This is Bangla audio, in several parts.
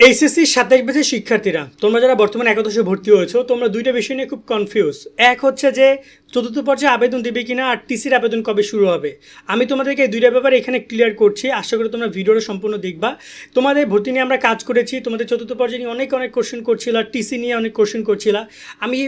এইচএসসি সাতাশ বেজে শিক্ষার্থীরা, তোমরা যারা বর্তমানে একাদশে ভর্তি হয়েছো, তোমরা দুইটা বিষয় নিয়ে খুব কনফিউজ এক হচ্ছে যে চতুর্থ পর্যায়ে আবেদন দেবে কিনা আর টিসির আবেদন কবে শুরু হবে? আমি তোমাদেরকে এই দুইটা ব্যাপারে এখানে ক্লিয়ার করছি। আশা করি তোমরা ভিডিওটা সম্পূর্ণ দেখবা। তোমাদের ভর্তি নিয়ে আমরা কাজ করেছি। তোমাদের চতুর্থ পর্যায়ে নিয়ে অনেক অনেক কোশ্চেন করছিল টিসি নিয়ে অনেক কোশ্চেন করছিল। আমি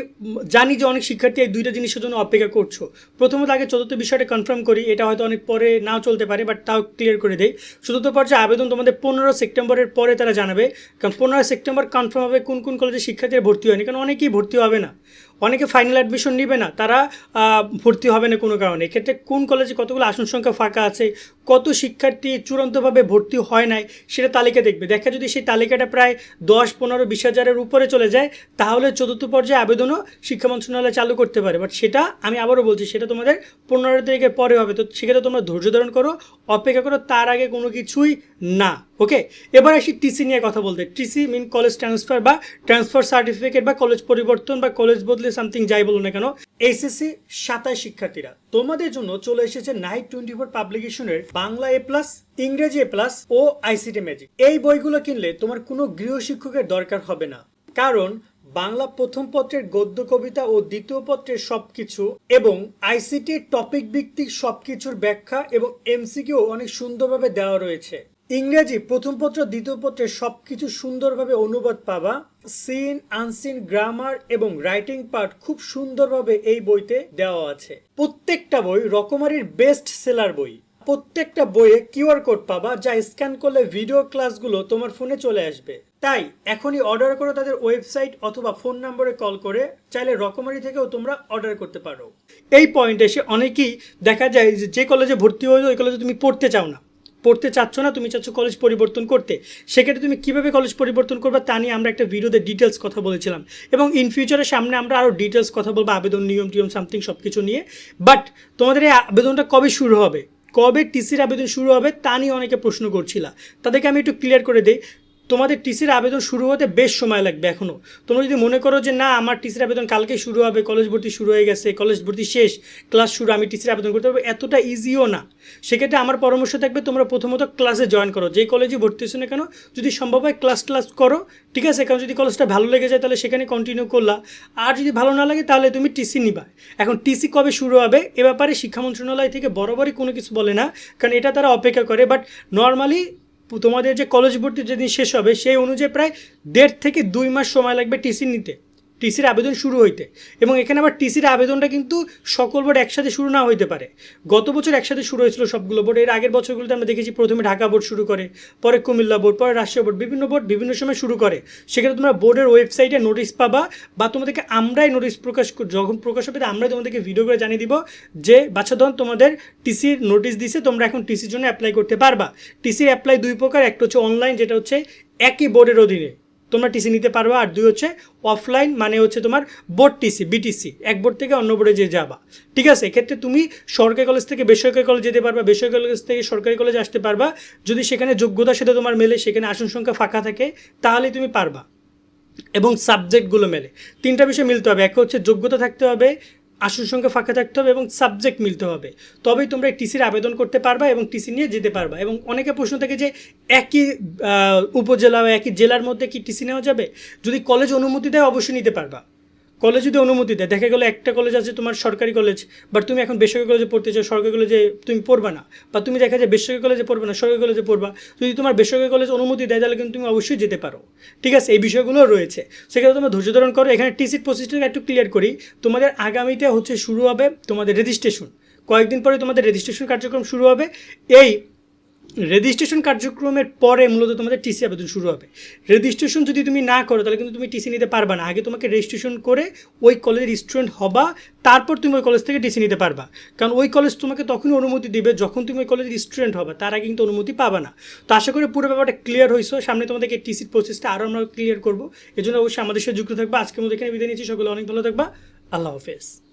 জানি যে অনেক শিক্ষার্থী এই দুইটা জিনিসের জন্য অপেক্ষা করছ। প্রথমত আগে চতুর্থ বিষয়টা কনফার্ম করি। এটা হয়তো অনেক পরে নাও চলতে পারে বাট তাও ক্লিয়ার করে দেয় চতুর্থ পর্যায়ে আবেদন তোমাদের পনেরো সেপ্টেম্বরের পরে তারা জানাবে। কারণ পনেরো সেপ্টেম্বর কনফার্ম হবে কোন কোন কলেজে শিক্ষার্থীরা ভর্তি হয়নি। কারণ অনেকেই ভর্তি হবে না। অনেকে ফাইনাল অ্যাডমিশন নেবে না, তারা ভর্তি হবে না কোনো কারণে। এক্ষেত্রে কোন কলেজে কতগুলো আসন সংখ্যা ফাঁকা আছে কত শিক্ষার্থী চূড়ান্তভাবে ভর্তি হয় নাই সেটা তালিকা দেখবে। দেখা যদি সেই তালিকাটা প্রায় দশ, পনেরো, বিশ হাজারের উপরে চলে যায়, তাহলে চতুর্থ পর্যায়ে আবেদনও শিক্ষা মন্ত্রণালয় চালু করতে পারে। বাট সেটা আমি আবারও বলছি, সেটা তোমাদের পনেরো তারিখের পরে হবে। তো সেক্ষেত্রে তোমরা ধৈর্য ধারণ করো, অপেক্ষা করো, তার আগে কোনো কিছুই না ওকে এবার আসি টিসি নিয়ে কথা বলতে। টিসি মিন কলেজ ট্রান্সফার বা ট্রান্সফার সার্টিফিকেট বা কলেজ পরিবর্তন বা কলেজ বদলে সামথিং যাই বলো না কেন এইচএসসি সাতাশ শিক্ষার্থীরা, তোমাদের জন্য চলে এসেছে নাইট টোয়েন্টি ফোর পাবলিকেশনের বাংলা এ প্লাস ইংরেজি এ প্লাস ও আইসিটি ম্যাজিক এই বইগুলো কিনলে তোমার কোনো গৃহ শিক্ষকের দরকার হবে না। কারণ বাংলা প্রথম পত্রের গদ্য কবিতা ও দ্বিতীয় পত্রের সবকিছু এবং আইসিটি টপিক ভিত্তিক সবকিছুর ব্যাখ্যা এবং এমসিকিউ অনেক সুন্দরভাবে দেওয়া রয়েছে। ইংরেজি প্রথম পত্র, দ্বিতীয় পত্রের সবকিছু সুন্দরভাবে অনুবাদ পাবা। সিন আনসিন গ্রামার এবং রাইটিং পার্ট খুব সুন্দরভাবে এই বইতে দেওয়া আছে। প্রত্যেকটা বই রকমারির বেস্ট সেলার বই। প্রত্যেকটা বইয়ে কিউআর কোড পাবা যা স্ক্যান করলে ভিডিও ক্লাসগুলো তোমার ফোনে চলে আসবে। তাই এখনই অর্ডার করো তাদের ওয়েবসাইট অথবা ফোন নম্বরে কল করে চাইলে রকমারি থেকেও তোমরা অর্ডার করতে পারো। এই পয়েন্টে এসে অনেকেই দেখা যায় যে যে কলেজে ভর্তি হয়েছো, ওই কলেজে তুমি পড়তে চাও না। পড়তে চাচ্ছ না, তুমি চাচ্ছ কলেজ পরিবর্তন করতে। সেক্ষেত্রে তুমি কীভাবে কলেজ পরিবর্তন করবে তা নিয়ে আমরা একটা ভিডিওতে ডিটেলস কথা বলেছিলাম। এবং ইন ফিউচারের সামনে আমরা আরও ডিটেলস কথা বলব, আবেদন নিয়ম টিয়ম সামথিং সব কিছু নিয়ে। বাট তোমাদের এই আবেদনটা কবে শুরু হবে? কবে টিসির আবেদন শুরু হবে তা নিয়ে অনেকে প্রশ্ন করছিল। তাদেরকে আমি একটু ক্লিয়ার করে দিই। তোমাদের টিসির আবেদন শুরু হতে বেশ সময় লাগবে এখনও তোমরা যদি মনে করো যে না, আমার টিসির আবেদন কালকে শুরু হবে, কলেজ ভর্তি শুরু হয়ে গেছে, কলেজ ভর্তি শেষ, ক্লাস শুরু, আমি টিসির আবেদন করতে পারব, এতটা ইজিও না। সেক্ষেত্রে আমার পরামর্শ থাকবে তোমরা প্রথমত ক্লাসে জয়েন করো। যে কলেজে ভর্তি হচ্ছে না কেন, যদি সম্ভব হয় ক্লাস ক্লাস করো, ঠিক আছে? কারণ যদি কলেজটা ভালো লেগে যায়, তাহলে সেখানে কন্টিনিউ করলা। আর যদি ভালো না লাগে, তাহলে তুমি টিসি নিবা। এখন টিসি কবে শুরু হবে, এ ব্যাপারে শিক্ষা মন্ত্রণালয় থেকে বরাবরই কোনো কিছু বলে না, কারণ এটা তারা অপেক্ষা করে। বাট নর্মালি তোমাদের যে কলেজ ভর্তি যেদিন শেষ হবে, সেই অনুযায়ী প্রায় দেড় থেকে দুই মাস সময় লাগবে টিসি নিতে। টিসির আবেদন শুরু হইতে। এবং এখানে আবার টিসির আবেদনটা কিন্তু সকল বোর্ড একসাথে শুরু না হইতে পারে। গত বছর একসাথে শুরু হয়েছিল সবগুলো বোর্ড। এর আগের বছরগুলোতে আমরা দেখেছি প্রথমে ঢাকা বোর্ড শুরু করে, পরে কুমিল্লা বোর্ড, পরে রাজশাহী বোর্ড, বিভিন্ন বোর্ড বিভিন্ন সময় শুরু করে। সেক্ষেত্রে তোমরা বোর্ডের ওয়েবসাইটে নোটিশ পাবা বা তোমাদেরকে আমরাই নোটিশ প্রকাশ যখন প্রকাশ হবে আমরাই তোমাদেরকে ভিডিও করে জানিয়ে দিব যে বাচ্চাধন তোমাদের টিসির নোটিশ দিছে, তোমরা এখন টিসির জন্য অ্যাপ্লাই করতে পারবা। টিসির অ্যাপ্লাই দুই প্রকার। একটা হচ্ছে অনলাইন যেটা হচ্ছে একই বোর্ডের অধীনে। তোমরা টিসি নিতে পারবা। আর দুই হচ্ছে অফলাইন মানে হচ্ছে তোমার বোর্ড টিসি বিটিসি এক বোর্ড থেকে অন্য বোর্ডে যে যাবা। ঠিক আছে? এক্ষেত্রে তুমি সরকারি কলেজ থেকে বেসরকারি কলেজ যেতে পারবা। বেসরকারি কলেজ থেকে সরকারি কলেজ আসতে পারবা। যদি সেখানে যোগ্যতার সাথে তোমার মেলে, সেখানে আসন সংখ্যা ফাঁকা থাকে, তাহলে তুমি পারবা। এবং সাবজেক্টগুলো মেলে। তিনটা বিষয় মিলতে হবে। এক হচ্ছে যোগ্যতা থাকতে হবে আসন সঙ্গে ফাঁকা থাকতে হবে এবং সাবজেক্ট মিলতে হবে। তবেই তোমরা টিসির আবেদন করতে পারবা এবং টিসি নিয়ে যেতে পারবা। এবং অনেকে প্রশ্ন থাকে যে, একই উপজেলা বা একই জেলার মধ্যে কি টিসি নেওয়া যাবে? যদি কলেজ অনুমতি দেয়, অবশ্যই নিতে পারবা। কলেজ যদি অনুমতি দেয়, দেখা গেলো একটা কলেজ আছে তোমার সরকারি কলেজ বাট তুমি এখন বেসরকারি কলেজে পড়তে চাও, সরকারি কলেজে তুমি পড়বে না, বা তুমি দেখা যায় বেসরকারি কলেজে পড়বে না, সরকারি কলেজে পড়বা, যদি তোমার বেসরকারি কলেজ অনুমতি দেয়, তাহলে কিন্তু তুমি অবশ্যই যেতে পারো। ঠিক আছে, এই বিষয়গুলো রয়েছে। সেক্ষেত্রে তোমরা ধৈর্য ধারণ করো, এখানে টিসির প্রসেসটা একটু ক্লিয়ার করি। তোমাদের আগামীতে হচ্ছে শুরু হবে তোমাদের রেজিস্ট্রেশন কয়েকদিন পরে তোমাদের রেজিস্ট্রেশন কার্যক্রম শুরু হবে। এই রেজিস্ট্রেশন কার্যক্রমের পরে মূলত তোমাদের টিসি আবেদন শুরু হবে। রেজিস্ট্রেশন যদি তুমি না করো, তাহলে কিন্তু তুমি টিসি নিতে পারবা না। আগে তোমাকে রেজিস্ট্রেশন করে ওই কলেজের স্টুডেন্ট হবা, তারপর তুমি ওই কলেজ থেকে টিসি নিতে পারবা। কারণ ওই কলেজ তোমাকে তখনই অনুমতি দিবে যখন তুমি ওই কলেজের স্টুডেন্ট হবে, তার আগে কিন্তু অনুমতি পাবা না। তো আশা করি পুরো ব্যাপারটা ক্লিয়ার হয়েছে সামনে তোমাদেরকে টিসির প্রসেসটা আরও আমরা ক্লিয়ার করব। এই জন্য অবশ্যই আমাদের সাথে যুক্ত থাকবা। আজকের মধ্যে এখানে বিদায় নিচ্ছি। সকলে অনেক ভালো থাকবা। আল্লাহ হাফেজ।